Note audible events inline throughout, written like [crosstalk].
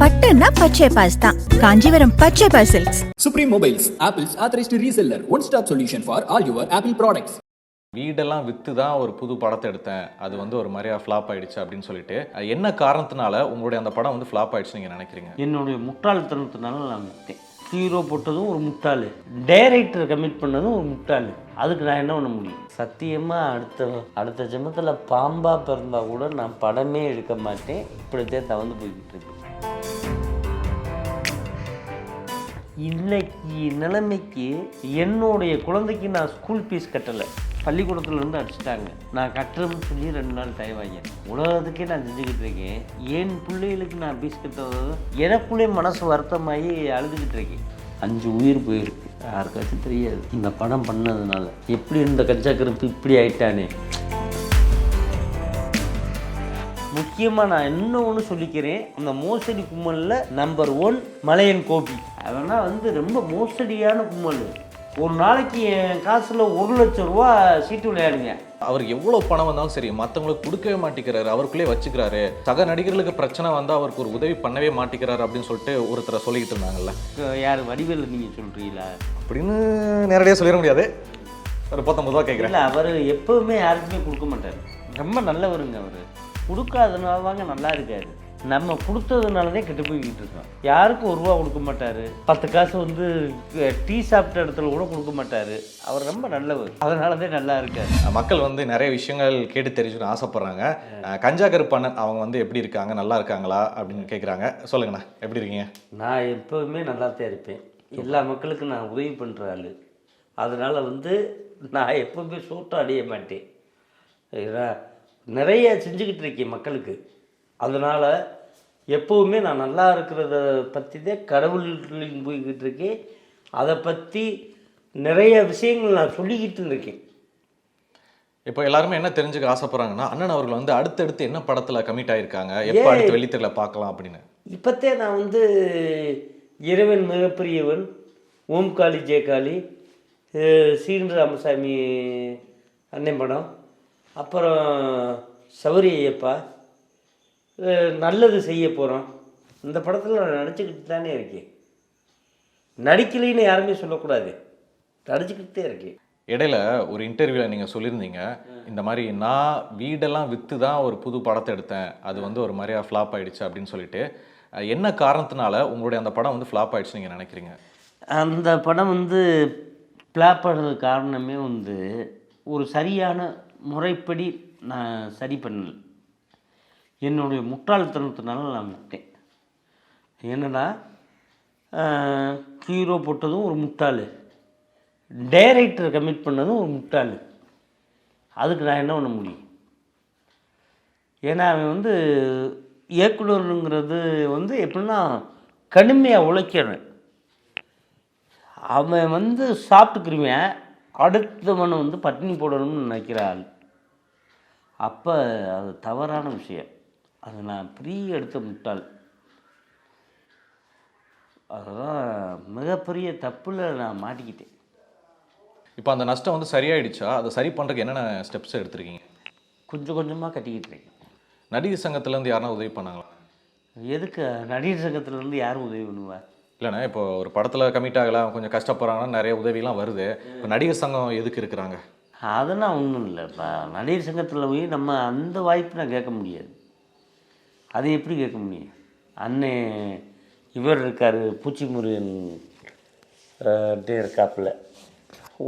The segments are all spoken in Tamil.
பட்டுன்னா பச்சை பாஸ் தான். காஞ்சிபுரம் பச்சை pass silks. Supreme Mobiles, Apple's authorized reseller, one-stop solution for all your Apple products. வீடெல்லாம் விற்று தான் ஒரு புது படத்தை எடுத்தேன். அது வந்து ஒரு மாதிரியா ஃப்ளாப் ஆயிடுச்சு அப்படின்னு சொல்லிட்டு. என்ன காரணத்தினால உங்களுடைய அந்த படம் வந்து ஃப்ளாப் ஆயிடுச்சு நீங்க நினைக்கிறீங்க? என்னுடைய முட்டாள்தனத்தினால நான் விட்டேன் ஹீரோ போட்டதும் ஒரு முட்டாள். டைரக்டர் கமிட் பண்ணதும் ஒரு முட்டாள். அதுக்கு நான் என்ன பண்ண முடியும்? சத்தியமாக அடுத்த அடுத்த ஜென்மத்தில் பாம்பா பிறந்தா கூட நான் படமே எடுக்க மாட்டேன். இப்படித்தான் தவந்து போய்கிட்டு இருக்கு. இன்னைக்கு நிலைமைக்கு என்னுடைய குழந்தைக்கு நான் ஸ்கூல் ஃபீஸ் கட்டலை. பள்ளிக்கூடத்துலேருந்து அடிச்சிட்டாங்க. நான் கட்டுறதுன்னு சொல்லி ரெண்டு நாள் டைம் வாங்கினேன் உலகத்துக்கே நான் செஞ்சுக்கிட்டு இருக்கேன். என் பிள்ளைகளுக்கு நான் ஃபீஸ் கட்டுறது எனக்குள்ளே மனசு வருத்தமாகி அழுதுகிட்டு இருக்கேன். அஞ்சு உயிர் போயிருக்கு. யாருக்காச்சும் தெரியாது. இந்த படம் பண்ணதுனால. எப்படி இந்த கஞ்சா கருப்பு இப்படி ஆயிட்டானே? முக்கியமாக நான் இன்னும் ஒன்று சொல்லிக்கிறேன் அந்த மோசடி கும்மலில் நம்பர் ஒன் மலையன் கோபி. அதெல்லாம் வந்து ரொம்ப மோசடியான கும்மல் ஒரு நாளைக்கு என் காசில் ஒரு லட்சம் ரூபா சீட்டு விளையாடுங்க. அவருக்கு எவ்வளவு பணம் வந்தாலும் சரி மற்றவங்களுக்கு கொடுக்கவே மாட்டேங்கிறாரு அவருக்குள்ளே வச்சுக்கிறாரு. சக நடிகர்களுக்கு பிரச்சனை வந்தா அவருக்கு ஒரு உதவி பண்ணவே மாட்டேங்கிறாரு அப்படின்னு சொல்லிட்டு ஒருத்தரை சொல்லிக்கிட்டு இருந்தாங்கல்ல. யார் வடிவேல் நீங்கள் சொல்கிறீங்களா அப்படின்னு நேரடியாக சொல்லிட முடியாது. ஒரு பத்தொன்பது ரூபா கேட்குறேன் அவர் எப்பவுமே யாருக்குமே கொடுக்க மாட்டார். ரொம்ப நல்லவருங்க அவர். கொடுக்காதனால தாங்க நல்லா இருக்காரு. நம்ம கொடுத்ததுனாலதே கெட்டு போய்கிட்டு இருக்கோம். யாருக்கும் ஒரு ரூபா கொடுக்க மாட்டார். பத்து காசு வந்து டீ சாப்பிட்ட இடத்துல கூட கொடுக்க மாட்டார். அவர் ரொம்ப நல்லவர். அதனால தான் நல்லா இருக்காரு. மக்கள் வந்து நிறைய விஷயங்கள் கேட்டு தெரிஞ்சுக்கணும் ஆசைப்படுறாங்க. கஞ்சா கருப்பண்ணன் அவங்க வந்து எப்படி இருக்காங்க நல்லா இருக்காங்களா அப்படின்னு கேட்குறாங்க சொல்லுங்கண்ணா எப்படி இருக்கீங்க? நான் எப்போவுமே நல்லா தான் இருப்பேன். எல்லா மக்களுக்கும் நான் உதவி பண்ணுற ஆள். அதனால் வந்து நான் எப்போவுமே சோட்டம் அடைய மாட்டேன். நிறைய செஞ்சுக்கிட்டு இருக்கேன் மக்களுக்கு. அதனால் எப்போவுமே நான் நல்லா இருக்கிறத பற்றி தான் கடவுள்களின் போய்கிட்டு இருக்கேன். அதை பற்றி நிறைய விஷயங்கள் நான் சொல்லிக்கிட்டு இருக்கேன். இப்போ எல்லாருமே என்ன தெரிஞ்சுக்க ஆசைப்படுறாங்கன்னா அண்ணன் அவர்கள் வந்து அடுத்தடுத்து என்ன படத்துல கமிட் ஆயிருக்காங்க? எப்போ அடுத்து வெள்ளித்திரையில பார்க்கலாம் அப்படின்னு. இப்போத்தே நான் வந்து இறைவன் மிகப்பெரியவன் ஓம்காளி ஜெயகாளி சீன் ராமசாமி அண்ணன் படம். அப்புறம் சௌரி ஐயப்பா நல்லது செய்ய போகிறோம் இந்த படத்தில் நான் நடிச்சுக்கிட்டு தானே இருக்கேன். நடிக்கலைன்னு யாருமே சொல்லக்கூடாது. நடிச்சுக்கிட்டே இருக்கேன். இடையில ஒரு இன்டர்வியூல நீங்க சொல்லியிருந்தீங்க இந்த மாதிரி நான் வீடெல்லாம் விற்று தான் ஒரு புது படத்தை எடுத்தேன் அது வந்து ஒரு மாதிரியா ஃப்ளாப் ஆயிடுச்சு அப்படின்னு சொல்லிட்டு என்ன காரணத்தினால உங்களுடைய அந்த படம் வந்து ஃப்ளாப் ஆயிடுச்சு நீங்க நினைக்கிறீங்க? அந்த படம் வந்து ஃப்ளாப் ஆனது காரணமே வந்து ஒரு சரியான முறைப்படி நான் சரி பண்ணல. என்னுடைய முட்டாள்தனத்தினால நான் விட்டேன் என்னன்னா ஹீரோ போட்டதும் ஒரு முட்டாள். டைரக்டர் கமிட் பண்ணதும் ஒரு முட்டாள். அதுக்கு நான் என்ன பண்ண முடியும்? ஏன்னா அவன் வந்து இயக்குனருங்கிறது வந்து எப்படின்னா கடுமையாக உழைக்கிறேன் அவன் வந்து சாப்பிட்டுக்கிருவேன். அடுத்தவனை வந்து பட்டினி போடணும்னு நினைக்கிற ஆள் அப்போ அது தவறான விஷயம். அது நான் பெரிய எடுத்த முட்டாள் அதுதான் மிகப்பெரிய தப்பில் நான் மாட்டிக்கிட்டேன். இப்போ அந்த நஷ்டம் வந்து சரியாயிடுச்சா? அதை சரி பண்றதுக்கு என்னென்ன ஸ்டெப்ஸ் எடுத்திருக்கீங்க? கொஞ்சம் கொஞ்சமாக கட்டிக்கிட்டு இருக்கேன் நடிகர் சங்கத்துல இருந்து யாருன்னா உதவி பண்ணாங்களா? எதுக்கு? நடிகர் சங்கத்திலேருந்து யாரும் உதவி பண்ணுவா? இல்லைண்ணா இப்போ ஒரு படத்தில் கமிட் ஆகலாம் கொஞ்சம் கஷ்டப்படுறாங்கன்னா நிறைய உதவிலாம் வருது. இப்போ நடிகர் சங்கம் எதுக்கு இருக்கிறாங்க? அதெல்லாம் ஒன்றும் இல்லைப்பா நடிகர் சங்கத்தில் போய் நம்ம அந்த வாய்ப்பு நான் கேட்க முடியாது. அதை எப்படி கேட்க முடியும்? அண்ணே இவர் இருக்கார் பூச்சி முருகன் இருக்காப்புல.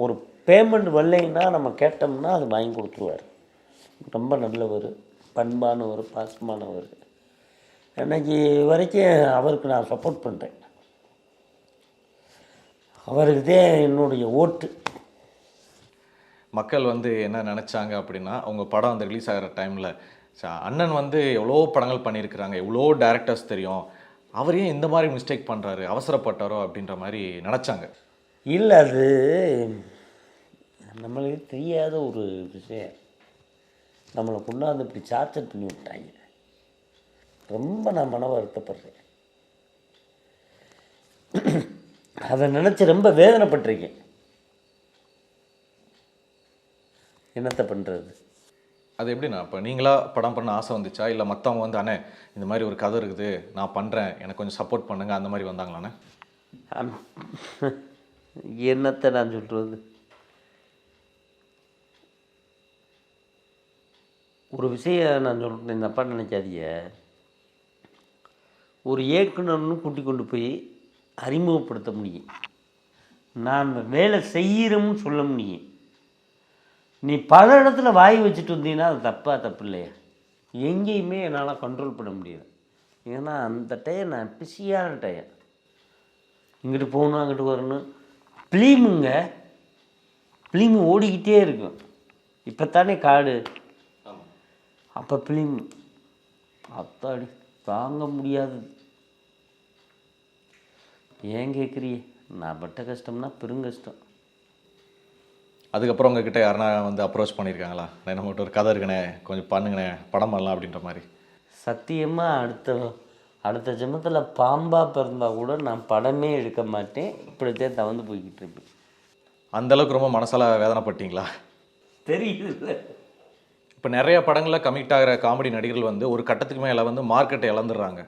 ஒரு பேமெண்ட் வரலைன்னா நம்ம கேட்டோம்னா அது வாங்கி கொடுத்துருவார். ரொம்ப நல்லவர் பண்பானவர் பாசமானவர். இன்னைக்கு வரைக்கும் அவருக்கு நான் சப்போர்ட் பண்ணுறேன் அவருக்கு தான் என்னுடைய ஓட்டு. மக்கள் வந்து என்ன நினைச்சாங்க அப்படின்னா அவங்க படம் வந்து ரிலீஸ் ஆகிற டைமில் அண்ணன் வந்து எவ்வளோ படங்கள் பண்ணியிருக்கிறாங்க எவ்வளோ டேரக்டர்ஸ் தெரியும் அவர் ஏன் இந்த மாதிரி மிஸ்டேக் பண்ணுறாரு அவசரப்பட்டாரோ அப்படின்ற மாதிரி நினச்சாங்க. இல்லை அது நம்மளுக்கு தெரியாத ஒரு விஷயம். நம்மளை கொண்டாந்து இப்படி சார்ஜர் பண்ணி விட்டாங்க. ரொம்ப நான் மன வருத்தப்படுறேன் அதை நினச்சி ரொம்ப வேதனைப்பட்டிருக்கேன். என்னத்தை பண்ணுறது அது எப்படிண்ணா இப்போ நீங்களா படம் பண்ண ஆசை வந்துச்சா? இல்லை மற்றவங்க வந்து அண்ணே இந்த மாதிரி ஒரு கதை இருக்குது நான் பண்ணுறேன் எனக்கு கொஞ்சம் சப்போர்ட் பண்ணுங்க அந்த மாதிரி வந்தாங்களாண்ணே. என்னத்தை நான் சொல்கிறது ஒரு விஷயம் நான் சொல்கிறேன் இந்த அப்பா நினைக்காதீங்க. ஒரு இயக்குனர்னு கூட்டி கொண்டு போய் அறிமுகப்படுத்த முடியும். நான் வேலை செய்கிறோம்னு சொல்ல முடியும். நீ பல இடத்துல வாய் வச்சுட்டு வந்தீங்கன்னா அது தப்பா தப்பு இல்லையா? எங்கேயுமே என்னால் கண்ட்ரோல் பண்ண முடியாது ஏன்னா அந்த டயம் நான் பிஸியான டயம் இங்கிட்டு போகணும் அங்கிட்டு வரணும். ஃபிலீமுங்க ஃபிலீமு ஓடிக்கிட்டே இருக்கும். இப்போ தானே காடு அப்போ ஃபிலிம் அத்தாடி தாங்க முடியாது ஏன் கேட்குறியே நான் பட்ட கஷ்டம்னா பெருங்கஷ்டம் அதுக்கப்புறம் உங்ககிட்ட யாருனா வந்து அப்ரோச் பண்ணியிருக்காங்களா நான் நம்மகிட்ட ஒரு கதை இருக்குண்ணே கொஞ்சம் பண்ணுங்கண்ணே படம் பண்ணலாம் அப்படின்ற மாதிரி. சத்தியமாக அடுத்த அடுத்த ஜென்மத்தில் பாம்பாக பிறந்தா கூட நான் படமே எடுக்க மாட்டேன். இப்படித்தான் தவந்து போய்கிட்டு இருப்பேன் அந்த அளவுக்கு ரொம்ப மனசால வேதனைப்பட்டீங்களா? தெரியுது இப்போ நிறைய படங்களில் கமிட் ஆகிற காமெடி நடிகர்கள் வந்து ஒரு கட்டத்துக்கு மேலே வந்து மார்க்கெட்டை இழந்துடுறாங்க.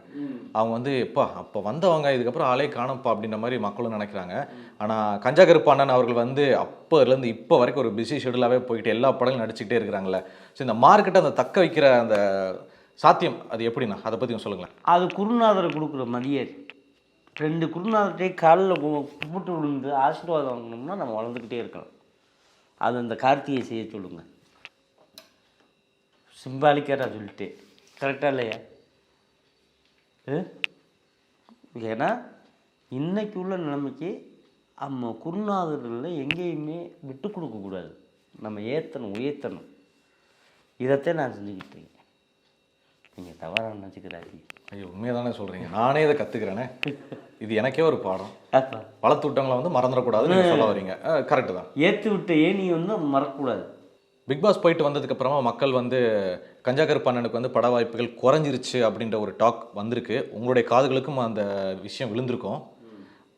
அவங்க வந்து எப்பா அப்போ வந்தவங்க இதுக்கப்புறம் ஆளே காணப்பா அப்படின்ற மாதிரி மக்களும் நினைக்கிறாங்க. ஆனால் கஞ்சா கருப்பாண்ணன் அவர்கள் வந்து அப்போலேருந்து இப்போ வரைக்கும் ஒரு பிஸி ஷெடியூலாகவே போயிட்டு எல்லா படங்களும் நடிச்சுக்கிட்டே இருக்கிறாங்கல்ல. ஸோ இந்த மார்க்கெட்டை அந்த தக்க வைக்கிற அந்த சாத்தியம் அது எப்படிண்ணா அதை பற்றி சொல்லுங்களேன். அது குருநாதரை கொடுக்குற மரியாதை ரெண்டு குருநாதர்கிட்டே காலில் கும்பிட்டு விழுந்து ஆசீர்வாதம் வாங்கினோம்னா நம்ம வளர்ந்துக்கிட்டே இருக்கலாம். அது அந்த கார்த்திகை செய்ய சொல்லுங்கள் சிம்பாலிக்கராக சொல்லிட்டேன். கரெக்டாக இல்லையா? ஏன்னா இன்னைக்கு உள்ள நிலைமைக்கு நம்ம குருநாதர்களில் எங்கேயுமே விட்டு கொடுக்கக்கூடாது நம்ம ஏற்றணும் உயர்த்தணும். இதைத்தான் நான் செஞ்சுக்கிட்டு இருக்கேன். நீங்கள் தவறாக நினச்சிக்கிறாதீங்க. ஐயோ உண்மையாக தானே சொல்கிறீங்க நானே இதை கற்றுக்கிறேனே இது எனக்கே ஒரு பாடம். வளர்த்துட்டவங்களை வந்து மறந்துடக்கூடாதுன்னு சொல்ல வரீங்க. கரெக்டு தான். ஏற்றி விட்ட ஏணி வந்து மறக்கக்கூடாது. பிக் பாஸ் போயிட்டு வந்ததுக்கு அப்புறமா மக்கள் வந்து கஞ்சா கருப்பண்ணனுக்கு வந்து பட வாய்ப்புகள் குறைஞ்சிருச்சு அப்படின்ற ஒரு டாக் வந்திருக்கு. உங்களுடைய காதுகளுக்கும் அந்த விஷயம் விழுந்திருக்கும்.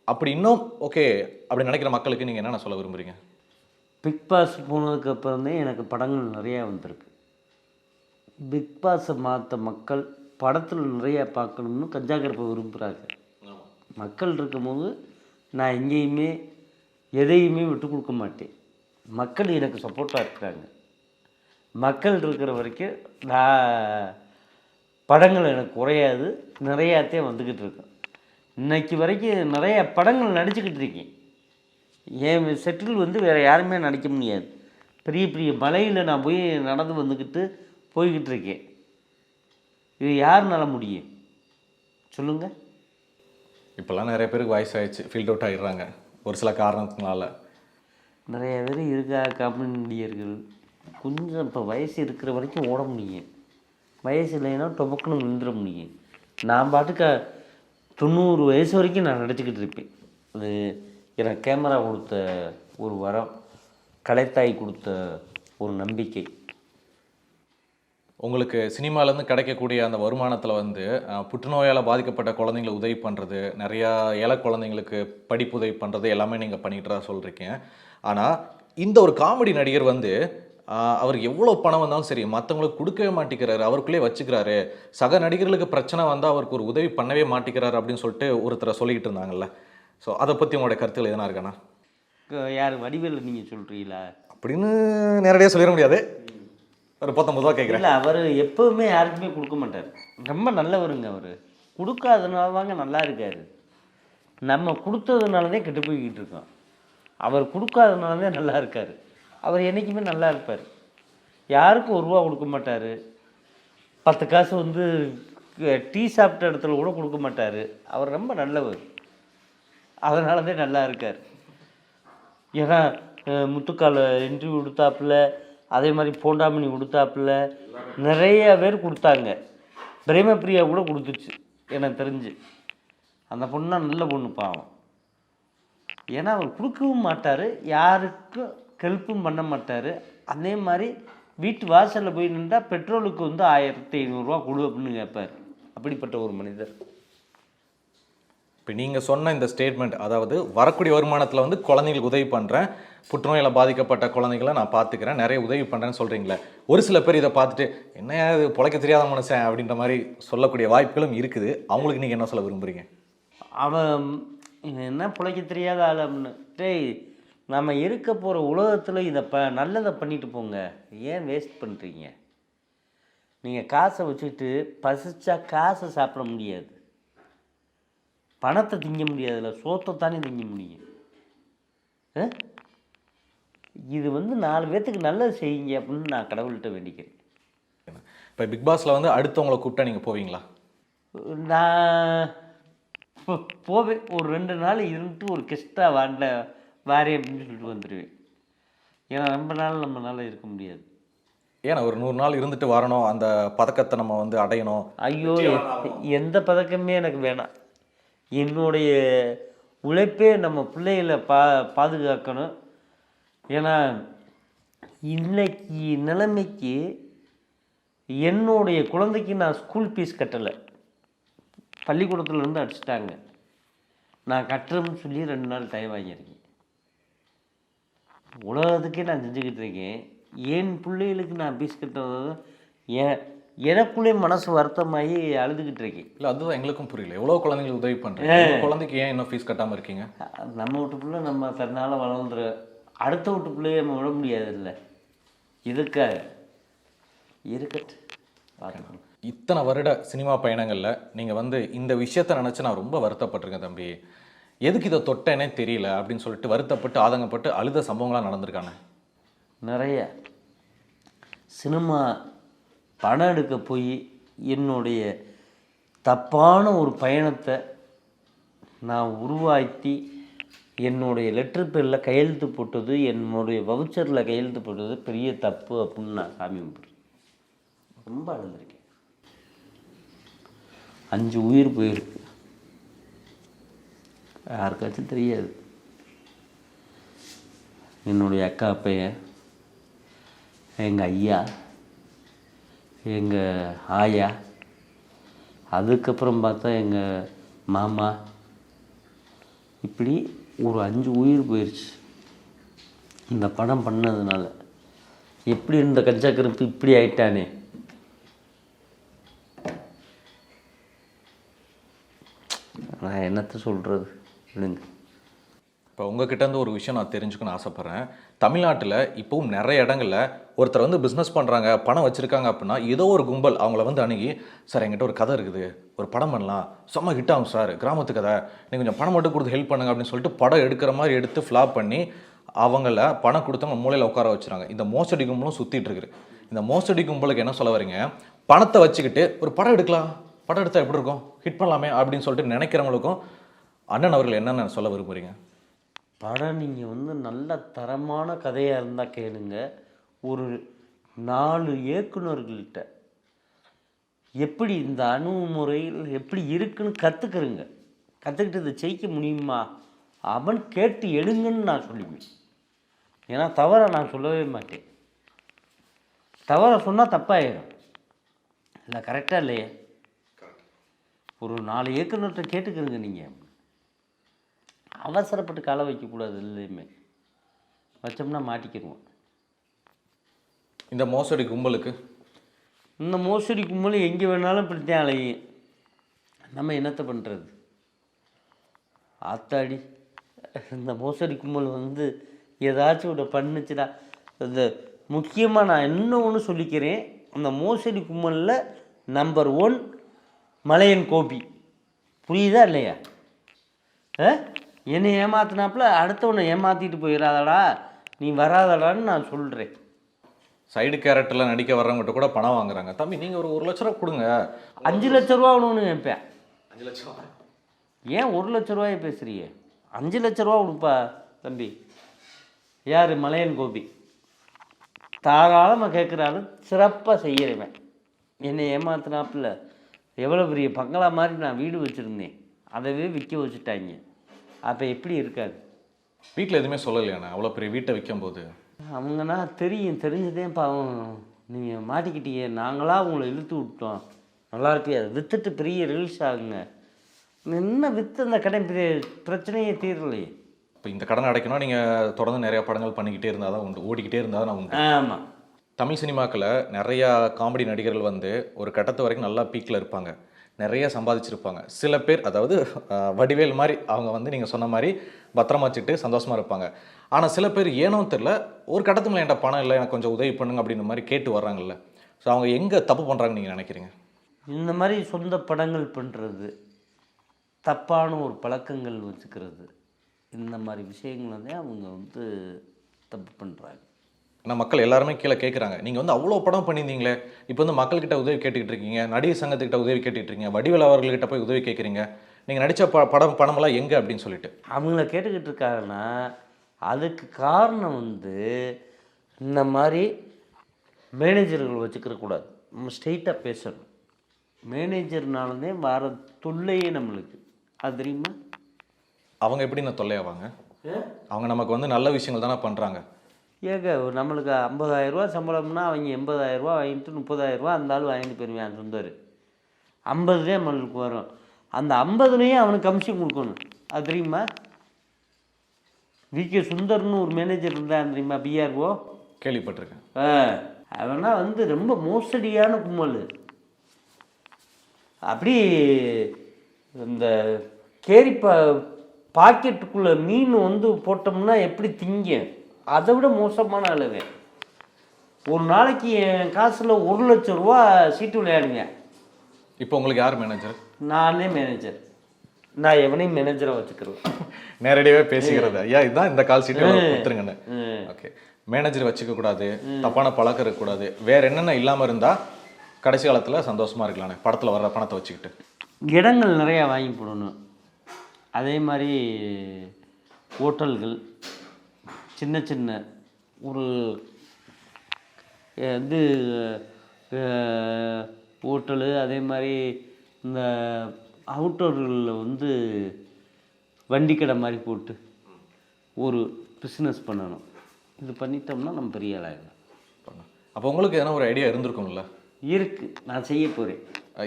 அப்படி இன்னும் ஓகே அப்படி நினைக்கிற மக்களுக்கு நீங்கள் என்னென்ன சொல்ல விரும்புறீங்க? பிக் பாஸ் போனதுக்கு அப்புறம் தான் எனக்கு படங்கள் நிறையா வந்திருக்கு. பிக் பாஸை மாற்ற மக்கள் படத்தில் நிறையா பார்க்கணும்னு கஞ்சா கருப்பை விரும்புகிறாங்க மக்கள் இருக்கும்போது நான் எங்கேயுமே எதையுமே விட்டு கொடுக்க மாட்டேன். மக்கள் எனக்கு சப்போர்ட்டாக இருக்கிறாங்க மக்கள் இருக்கிற வரைக்கும் நான் படங்கள் எனக்கு குறையாது. நிறையாத்தே வந்துக்கிட்டு இருக்கேன். இன்றைக்கி வரைக்கும் நிறைய படங்கள் நடிச்சுக்கிட்டு இருக்கேன். என் செட்டில் வந்து வேறு யாருமே நடிக்க முடியாது. பெரிய பெரிய மலையில் நான் போய் நடந்து வந்துக்கிட்டு போய்கிட்டு இருக்கேன். இது யாருனால முடியும்? சொல்லுங்கள் இப்போல்லாம் நிறைய பேருக்கு வாய்ஸ் ஆயிடுச்சு ஃபீல்ட் அவுட் ஆகிடுறாங்க ஒரு சில காரணத்தினால. நிறைய பேர் இருக்கா காமெடி கொஞ்சம் இப்போ வயசு இருக்கிற வரைக்கும் ஓட முடியும் வயசு இல்லைன்னா டொபக்குன்னு விழுந்துட முடியும் நான் பாட்டுக்க தொண்ணூறு வயசு வரைக்கும் நான் நடிச்சுக்கிட்டு இருப்பேன். அது எனக்கு கேமரா கொடுத்த ஒரு வரம் கலைத்தாய் கொடுத்த ஒரு நம்பிக்கை. உங்களுக்கு சினிமாலேருந்து கிடைக்கக்கூடிய அந்த வருமானத்தில் வந்து புற்றுநோயால் பாதிக்கப்பட்ட குழந்தைங்களை உதவி பண்ணுறது நிறையா ஏழை குழந்தைங்களுக்கு படிப்பு உதவி பண்ணுறது எல்லாமே நீங்கள் பண்ணிக்கிட்டு தான் சொல்கிறீங்க ஆனால் இந்த ஒரு காமெடி நடிகர் வந்து அவர் எவ்வளோ பணம் வந்தாலும் சரி மற்றவங்களுக்கு கொடுக்கவே மாட்டேங்கிறாரு அவருக்குள்ளே வச்சுக்கிறாரு. சக நடிகர்களுக்கு பிரச்சனை வந்தால் அவருக்கு ஒரு உதவி பண்ணவே மாட்டேங்கிறாரு அப்படின்னு சொல்லிட்டு ஒருத்தரை சொல்லிக்கிட்டு இருந்தாங்கல்ல. ஸோ அதை பற்றி உங்களுடைய கருத்துக்கள் எதனா இருக்காண்ணா? யார் வடிவேலு நீங்கள் சொல்கிறீங்களா அப்படின்னு நேரடியாக சொல்லிட முடியாது. ஒரு பத்தொம்பது ரூபா கேட்குறேன் இல்லை அவர் எப்பவுமே யாருக்குமே கொடுக்க மாட்டார். ரொம்ப நல்லவருங்க அவர். கொடுக்காதனால தாங்க நல்லா இருக்காரு. நம்ம கொடுத்ததுனால தான் கெட்டு போய்கிட்டு இருக்கோம். அவர் கொடுக்காதனால தான் நல்லா இருக்கார். அவர் என்றைக்குமே நல்லா இருப்பார். யாருக்கும் ஒரு ரூபா கொடுக்க மாட்டார். பத்து காசு வந்து டீ சாப்பிட்ட இடத்துல கூட கொடுக்க மாட்டார். அவர் ரொம்ப நல்லவர். அதனால தான் நல்லா இருக்கார். ஏன்னா முத்துக்கால இன்டர்வியூ கொடுத்தாப்புல அதே மாதிரி போண்டாமணி கொடுத்தாப்புல நிறைய பேர் கொடுத்தாங்க. பிரேமப்பிரியா கூட கொடுத்துச்சு எனக்கு தெரிஞ்சு. அந்த பொண்ணா நல்ல பொண்ணு பாவம். ஏன்னா அவர் கொடுக்கவும் மாட்டார் யாருக்கும் ஹெல்ப்பும் பண்ண மாட்டார். அதே மாதிரி வீட்டு வாசலில் போய் நின்றா பெட்ரோலுக்கு வந்து ஆயிரத்தி ஐநூறுரூவா கொடு அப்படின்னு கேட்பார். அப்படிப்பட்ட ஒரு மனிதர். இப்போ நீங்கள் சொன்ன இந்த ஸ்டேட்மெண்ட் அதாவது வரக்கூடிய வருமானத்தில் வந்து குழந்தைங்களுக்கு உதவி பண்ணுறேன் புற்றுநோயில் பாதிக்கப்பட்ட குழந்தைகளை நான் பார்த்துக்கிறேன் நிறைய உதவி பண்ணுறேன்னு சொல்கிறீங்களே ஒரு சில பேர் இதை பார்த்துட்டு என்ன இது பொழைக்க தெரியாத மனுஷன்? அப்படின்ற மாதிரி சொல்லக்கூடிய வாய்ப்புகளும் இருக்குது. அவங்களுக்கு நீங்கள் என்ன சொல்ல விரும்புறீங்க? அவன் என்ன பிழைக்க தெரியாத ஆள் அப்படின்னு டேய் நம்ம இருக்க போகிற உலகத்தில் இதை ப நல்லதை பண்ணிட்டு போங்க. ஏன் வேஸ்ட் பண்ணுறீங்க நீங்கள் காசை வச்சுக்கிட்டு பசிச்சா காசை சாப்பிட முடியாது. பணத்தை திங்க முடியாதுல்ல சோத்தை தானே திங்க முடியும்? இது வந்து நாலு பேர்த்துக்கு நல்லது செய்யுங்க அப்படின்னு நான் கடவுள்கிட்ட வேண்டிக்கிறேன். இப்போ பிக் பாஸ்ல வந்து அடுத்தவங்களை கூப்பிட்டா நீங்கள் போவீங்களா? நான் போவேன் ஒரு ரெண்டு நாள் இருந்துட்டு ஒரு கெஸ்ட்டாக வாண்ட வாரேன் அப்படின்னு சொல்லிட்டு வந்துடுவேன் ஏன்னா ரொம்ப நாள் நம்மளால இருக்க முடியாது. ஏன்னா ஒரு நூறு நாள் இருந்துட்டு வரணும் அந்த பதக்கத்தை நம்ம வந்து அடையணும். ஐயோ எந்த பதக்கமே எனக்கு வேணாம். என்னுடைய உழைப்பே நம்ம பிள்ளைகளை பா பாதுகாக்கணும். ஏன்னா இன்னைக்கு நிலைமைக்கு என்னுடைய குழந்தைக்கு நான் ஸ்கூல் ஃபீஸ் கட்டலை. பள்ளிக்கூடத்துல இருந்து அடிச்சிட்டாங்க. நான் கட்டுறேன்னு சொல்லி ரெண்டு நாள் டைம் வாங்கியிருக்கேன். உலகத்துக்கே நான் செஞ்சுக்கிட்டு இருக்கேன். என் பிள்ளைகளுக்கு நான் ஃபீஸ் கட்டுறது என் எனக்குள்ளே மனசு வருத்தமாகி அழுதுகிட்டு இருக்கேன். இல்லை அதுதான் எங்களுக்கும் புரியல. எவ்வளோ குழந்தைங்களுக்கு உதவி உங்க குழந்தைக்கு ஏன் இன்னும் ஃபீஸ் கட்டாமல் இருக்கீங்க? நம்ம வீட்டு பிள்ளை நம்ம தன்னால் வளர்ந்துரு. அடுத்த வீட்டு பிள்ளைய நம்ம விட முடியாதுல்ல. இதுக்காக. இருக்கட்டு பார்த்துக்கணும். இத்தனை வருட சினிமா பயணங்களில் நீங்கள் வந்து இந்த விஷயத்த நினச்சி நான் ரொம்ப வருத்தப்பட்டிருக்கேன் தம்பி. எதுக்கு இதை தொட்டேனே தெரியல அப்படின்னு சொல்லிட்டு வருத்தப்பட்டு ஆதங்கப்பட்டு அழுத சம்பவங்களாக நடந்திருக்கானே? நிறைய. சினிமா படம் எடுக்க போய் என்னுடைய தப்பான ஒரு பயணத்தை நான் உருவாக்கி என்னுடைய லெட்டர் பேரில் கையெழுத்து போட்டது என்னுடைய வவுச்சரில் கையெழுத்து போட்டது பெரிய தப்பு அப்படின்னு நான் சாமி கும்பிட்றேன் ரொம்ப அழுந்திருக்கேன் அஞ்சு உயிர் போயிருக்கு. யாருக்காச்சும் தெரியாது. என்னுடைய அக்கா பையன் எங்கள் ஐயா எங்கள் ஆயா அதுக்கப்புறம் பார்த்தா எங்கள் மாமா இப்படி ஒரு அஞ்சு உயிர் போயிடுச்சு இந்த படம் பண்ணதுனால. எப்படி இருந்த கஞ்சா கருப்பு இப்படி ஆயிட்டானே? நான் என்னத்தை சொல்கிறது விடுங்க. இப்போ உங்ககிட்ட இருந்து ஒரு விஷயம் நான் தெரிஞ்சுக்கணும்னு ஆசைப்பட்றேன். தமிழ்நாட்டில் இப்போவும் நிறைய இடங்களில் ஒருத்தர் வந்து பிஸ்னஸ் பண்ணுறாங்க பணம் வச்சுருக்காங்க அப்படின்னா ஏதோ ஒரு கும்பல் அவங்கள வந்து அணுகி சார் என்கிட்ட ஒரு கதை இருக்குது. ஒரு படம் பண்ணலாம். செம்ம ஹிட் ஆகும் சார். கிராமத்து கதை. நீங்கள் கொஞ்சம் பணம் மட்டும் கொடுத்து ஹெல்ப் பண்ணுங்க அப்படின்னு சொல்லிட்டு படம் எடுக்கிற மாதிரி எடுத்து ஃப்ளாப் பண்ணி அவங்கள பணம் கொடுத்தவங்க மூலையில் உட்கார வச்சுறாங்க இந்த மோசடி கும்பலும் சுற்றிட்டு இருக்குது. இந்த மோசடி கும்பலுக்கு என்ன சொல்ல வரீங்க பணத்தை வச்சுக்கிட்டு ஒரு படம் எடுக்கலாம். படம் எடுத்தால் எப்படி இருக்கும்? ஹிட் பண்ணலாமே அப்படின்னு சொல்லிட்டு நினைக்கிறவங்களுக்கும் அண்ணன் அவர்கள் என்னென்ன சொல்ல விரும்புறீங்க? படம் நீங்கள் வந்து நல்ல தரமான கதையாக இருந்தால் கேளுங்க. ஒரு நாலு இயக்குநர்கள்கிட்ட எப்படி இந்த அணுகுமுறையில் எப்படி இருக்குன்னு கற்றுக்குறங்க கற்றுக்கிட்டு இதை ஜெயிக்க முடியுமா? அவன் கேட்டு எடுங்கன்னு நான் சொல்லுவேன். ஏன்னா தவறை நான் சொல்லவே மாட்டேன். தவறை சொன்னால் தப்பாயிடும். இல்லை கரெக்டாக இல்லையே? ஒரு நாலு இயக்குனர்கிட்ட கேட்டுக்கிறங்க நீங்கள் அவசரப்பட்டு காலை வைக்கக்கூடாது எதுலேயுமே. வச்சோம்னா மாட்டிக்கிடுவோம் இந்த மோசடி கும்பலுக்கு? இந்த மோசடி கும்பல் எங்கே வேணாலும் இப்படித்தான் அலையும் நம்ம என்னத்தை பண்ணுறது ஆத்தாடி. இந்த மோசடி கும்பல் வந்து ஏதாச்சும் ஒன்று பண்ணுச்சுன்னா இந்த முக்கியமாக நான் இன்னும் ஒன்று சொல்லிக்கிறேன். அந்த மோசடி கும்பலில் நம்பர் ஒன் மலையன் கோபி. புரியுதா இல்லையா? ஆ? என்னை ஏமாத்தினாப்புல அடுத்தவனை ஏமாற்றிட்டு போயிடாதடா நீ வராதடான்னு நான் சொல்கிறேன் சைடு கேரக்டரில் நடிக்க வர்றவங்ககிட்ட கூட பணம் வாங்குறாங்க. தம்பி நீங்கள் ஒரு ஒரு லட்ச ரூபா கொடுங்க. அஞ்சு லட்ச ரூபா ஒன்று கேட்பேன் அஞ்சு லட்சம் ஏன் ஒரு லட்ச ரூபாயை பேசுறியே அஞ்சு லட்ச ரூபா கொடுப்பா தம்பி. யார்? மலையன் கோபி. தாராளமாக கேட்குறாலும் சிறப்பாக செய்கிறவன் என்னை ஏமாத்தினாப்புல எவ்வளோ பெரிய பங்களா மாதிரி நான் வீடு வச்சுருந்தேன். அதவே விற்க வச்சுட்டாங்க. அப்போ எப்படி இருக்காது? வீட்டில் எதுவுமே சொல்லலையாண்ணே அவ்வளோ பெரிய வீட்டை விற்கும்போது அவங்கன்னா தெரியும் தெரிஞ்சதே பாவம் நீங்கள் மாட்டிக்கிட்டீங்க. நாங்களாக உங்களை இழுத்து விட்டோம். நல்லா இருப்பியா விற்றுட்டு பெரிய ரிலீஸ் ஆகுங்க. என்ன விற்று அந்த கடை பெரிய பிரச்சனையே தீரலையே. இப்போ இந்த கடன் அடைக்கணும் நீங்கள் தொடர்ந்து நிறைய படங்கள் பண்ணிக்கிட்டே இருந்தால் தான் உண்டு. ஓடிக்கிட்டே இருந்தால் தான் உண்டு. ஆமாம் தமிழ் சினிமாக்களில் நிறையா காமெடி நடிகர்கள் வந்து ஒரு கட்டத்து வரைக்கும் நல்லா பீக்கில் இருப்பாங்க. நிறைய சம்பாதிச்சிருப்பாங்க. சில பேர் அதாவது வடிவேல் மாதிரி அவங்க வந்து நீங்கள் சொன்ன மாதிரி பத்திரமா வச்சுட்டு சந்தோஷமாக இருப்பாங்க. ஆனால் சில பேர் ஏனோ தெரில ஒரு கட்டத்து மேலே என்கிட்ட பணம் இல்லை எனக்கு கொஞ்சம் உதவி பண்ணுங்க அப்படின்ற மாதிரி கேட்டு வர்றாங்கல்ல. ஸோ அவங்க எங்கே தப்பு பண்ணுறாங்கன்னு நீங்கள் நினைக்கிறீங்க? இந்த மாதிரி சொந்த படங்கள் பண்ணுறது தப்பான ஒரு பழக்கங்கள் வச்சுக்கிறது இந்த மாதிரி விஷயங்களை தான் அவங்க வந்து தப்பு பண்ணுறாங்க ஏன்னா மக்கள் எல்லாருமே கீழே கேட்குறாங்க நீங்கள் வந்து அவ்வளோ படம் பண்ணியிருந்தீங்களே இப்போ வந்து மக்கள்கிட்ட உதவி கேட்டுக்கிட்டு இருக்கீங்க நடிகர் சங்கத்துக்கிட்ட உதவி கேட்டுக்கிட்டு இருக்கீங்க வடிவேல் அவர்கள்கிட்ட போய் உதவி கேட்குறீங்க நீங்கள் நடித்த ப படம் பணமெல்லாம் எங்கே அப்படின்னு சொல்லிட்டு. அவங்கள கேட்டுக்கிட்டு இருக்காங்கன்னா அதுக்கு காரணம் வந்து இந்த மாதிரி மேனேஜர்கள் வச்சுக்கிற கூடாது. நம்ம ஸ்ட்ரெயிட்டாக பேசணும். மேனேஜர்னாலதே வர தொல்லையே நம்மளுக்கு. அது தெரியுமா? அவங்க எப்படி நான் தொல்லையாவாங்க? அவங்க நமக்கு வந்து நல்ல விஷயங்கள் தானே பண்ணுறாங்க ஏங்க நம்மளுக்கு 50000 ரூபா சம்பளம்னா அவங்க 80000 ரூபா வாங்கிட்டு 30000 ரூபா அந்த ஆள் வாங்கிட்டு போயிருவேன் சுந்தர் ஐம்பது தான் நம்மளுக்கு வரும். அந்த ஐம்பதுலேயும் அவனுக்கு கமிஷன் கொடுக்கணும். அது தெரியுமா? வி கே சுந்தர்னு ஒரு மேனேஜர் இருந்தான் தெரியுமா? பிஆர்ஓ கேள்விப்பட்டிருக்கேன். ஆ அவனா வந்து ரொம்ப மோசடியான கும்பல். அப்படி இந்த கேரி பா பாக்கெட்டுக்குள்ளே மீன் வந்து போட்டோம்னா எப்படி திங்க அதை விட மோசமான அளவு. ஒரு நாளைக்கு என் காசில் ஒரு லட்சம் ரூபா சீட்டு விளையாடுங்க. இப்போ உங்களுக்கு யார் மேனேஜர் நானே மேனேஜர் நான் எவனையும் மேனேஜராக வச்சுக்கிறேன் நேரடியாகவே பேசிக்கிறது. ஐயா இதுதான் இந்த கால் சீட்டு கொடுத்துருங்கன்னு. ஓகே மேனேஜர் வச்சுக்க கூடாது தப்பான பழக்கம் இருக்கக்கூடாது. வேற என்னென்ன இல்லாமல் இருந்தால் கடைசி காலத்தில் சந்தோஷமா இருக்கலானே படத்தில் வர்ற பணத்தை வச்சுக்கிட்டு. இடங்கள் நிறையா வாங்கி போடணும். அதே மாதிரி ஹோட்டல்கள் சின்ன சின்ன ஒரு இது ஹோட்டலு அதே மாதிரி இந்த அவுட்டோர்களில் வந்து வண்டி கடை மாதிரி போட்டு ஒரு பிஸ்னஸ் பண்ணணும். இது பண்ணிட்டோம்னா நம்ம பெரிய ஆளாயிடலாம் அப்போ உங்களுக்கு எதனா ஒரு ஐடியா இருந்திருக்கும்ல? இருக்கு. நான் செய்ய போகிறேன்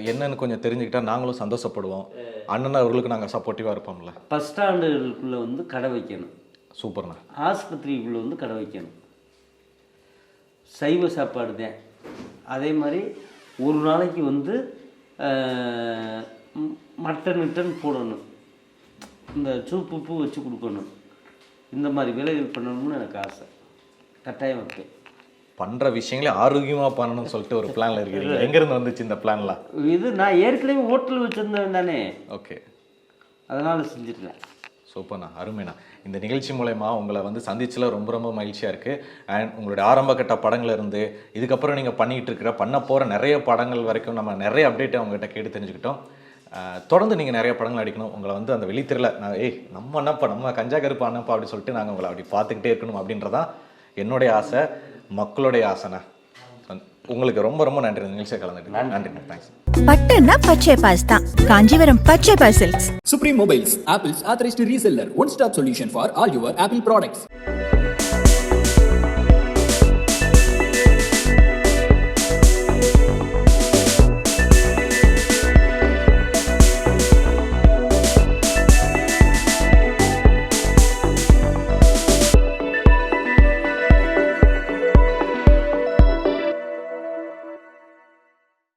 என்னன்னு கொஞ்சம் தெரிஞ்சுக்கிட்டா நாங்களும் சந்தோஷப்படுவோம். அண்ணன் அவர்களுக்கு நாங்கள் சப்போர்ட்டிவாக இருப்போம்ல. பஸ் ஸ்டாண்டுகளுக்குள்ளே வந்து கடை வைக்கணும். சூப்பர்ண்ணா. ஆஸ்பத்திரிக்குள்ளே வந்து கடை வைக்கணும். சைவ சாப்பாடு தான். அதே மாதிரி ஒரு நாளைக்கு வந்து மட்டன் மிட்டன் போடணும். இந்த சூப்பு உப்பு வச்சு கொடுக்கணும். இந்த மாதிரி வேலைகள் பண்ணணும்னு எனக்கு ஆசை. கட்டாயம் வைப்பேன். பண்ணுற விஷயங்களே ஆரோக்கியமாக பண்ணணும்னு சொல்லிட்டு ஒரு பிளானில் இருக்கிறீங்க [laughs] எங்கேருந்து வந்துச்சு இந்த பிளான்லாம் இது நான் ஏற்கனவே ஹோட்டல் வச்சுருந்தேன் தானே. ஓகே. அதனால் செஞ்சுருக்கேன் சூப்பர்ண்ணா அருமைண்ணா. இந்த நிகழ்ச்சி மூலயமா உங்களை வந்து சந்திச்சில் ரொம்ப ரொம்ப மகிழ்ச்சியாக இருக்குது அண்ட் உங்களுடைய ஆரம்ப கட்ட படங்கள்ல இருந்து இதுக்கப்புறம் நீங்கள் பண்ணிகிட்டு இருக்கிற பண்ண போகிற நிறைய படங்கள் வரைக்கும் நம்ம நிறைய அப்டேட் அவங்ககிட்ட கேட்டு தெரிஞ்சுக்கிட்டோம். தொடர்ந்து நீங்கள் நிறைய படங்கள் நடிக்கணும். உங்களை வந்து அந்த வெளித்திரையில் நான் ஏய் நம்ம அண்ணப்பா நம்ம கஞ்சா கருப்பு அண்ணப்பா அப்படி சொல்லிட்டு நாங்கள் உங்களை அப்படி பார்த்துக்கிட்டே இருக்கணும் அப்படின்றதான் என்னுடைய ஆசை மக்களுடைய ஆசைண்ணா. உங்களுக்கு ரொம்ப ரொம்ப நன்றி. நிகழ்ச்சியை கலந்துட்டு நன்றிண்ணா தேங்க்ஸ் பட்டுன்னா பச்சை பாஸ் தான் காஞ்சிபுரம் பச்சை pass silks Supreme Mobiles, Apple's authorized reseller. One stop solution for all your Apple products.